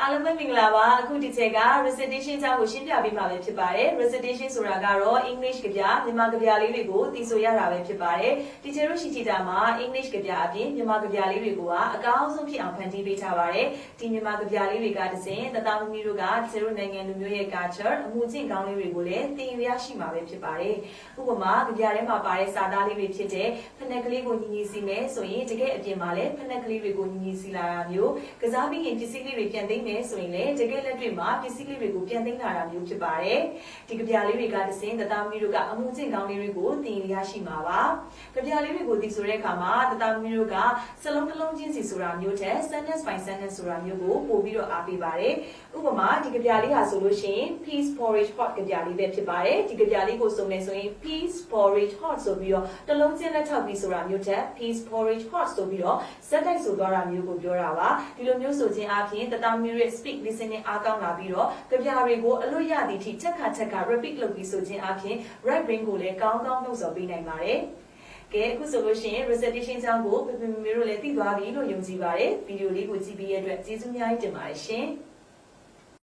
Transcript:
အားလုံးပဲမင်္ဂလာပါအခုဒီချက်က recitation ကြောင့်ကိုရှင်းပြပေးမှာပဲဖြစ်ပါတယ် recitation ဆိုတာကတော့ English ကြပြမြန်မာကြပြလေးတွေကိုသိဆိုရတာပဲဖြစ်ပါတယ်တီချာတို့ရှိချီတာမှာ English ကြပြအပြင်မြန်မာကြပြလေးတွေကိုကအကောင်းဆုံးဖြစ်အောင်ဖန်တီးပေးထားပါတယ်ဒီမြန်မာကြပြလေးတွေကတစ်စင်တသားမမီတို့ကတီချာတို့နိုင်ငံလူမျိုးရဲ့ culture အမှုချင်းကောင်းလေးတွေကိုလည်းသင်ယူရရှိမှာပဲဖြစ်ပါတယ်ဥပမာကြပြထဲမှာပါတဲ့စာသားလေးတွေဖြစ်တဲ့ဖနက်ကလေးကိုညီညီစီမယ်ဆိုရင်တကယ်အပြင်မှာလည်းဖနက်ကလေးတွေကိုညီညီစီလာတာမျိုးကစားပြီးရင်ပစ္စည်းလေးတွေပြန်သိမ်းမယ်ဆိုရင်လည်းတကယ်လက်တွေ့မှာပစ္စည်းလေးတွေကိုပြန်သိမ်းလာတာမျိုးဖြစ်ပါတယ်ဒီကြပြလေးတွေကတစ်စင်တသားမီတို့ကအမှုချင်းကောင်းလေးတွေကိုသင်ယူရရှိမှာပါကြပြလေးတွေကိုသိဆိုတဲ့အခါမှာတသားမီတို့ကစလုံးတစ်လုံးချင်းစီဆိုတာမျိုးတဲ့ sentence by sentence ဆိုတာမျိုးကိုပို့ပြီးတော့အားပေးပါတယ်ဥပမာဒီကြပြလေးဟာဆိုလို့ရှိရင် peace porridge hot ကြပြလေးပဲဖြစ်ပါတယ်ဒီကြပြလေးကိုစုံနေဆိုရင် peace porridge hot ဆိုပြီးတော့တစ်လုံးချင်းနဲ့ထောက်ပြီးဆိုတာမျိုးတဲ့ peace porridge hot ဆိုပြီးတော့စက်တိုက်ဆိုသွားတာမျိုးကိုပြောတာပါဒီလိုမျိုးဆိုခြင်းအပြင်တသားမီရဲ့ speak listening အားကောင်းလာပြီးတော့ကြပြတွေကိုအလွတ်ရသည့်အထိချက်ခါချက်က repeat လုပ်ပြီးဆိုခြင်းအပြင် right brain ကိုလည်းကောင်းကောင်းနှုတ်ဆော်ပေးနိုင်ပါတယ်ကဲအခုဆိုလို့ရှိရင် recitation ကြောင်းကိုပြပြမေမေတို့လည်းသိသွားပြီလို့ယုံကြည်ပါတယ်ဗီဒီယိုလေးကိုကြည့်ပြီးရတဲ့အတွက်ကျေးဇူးအများကြီးတင်ပါတယ်ရှင်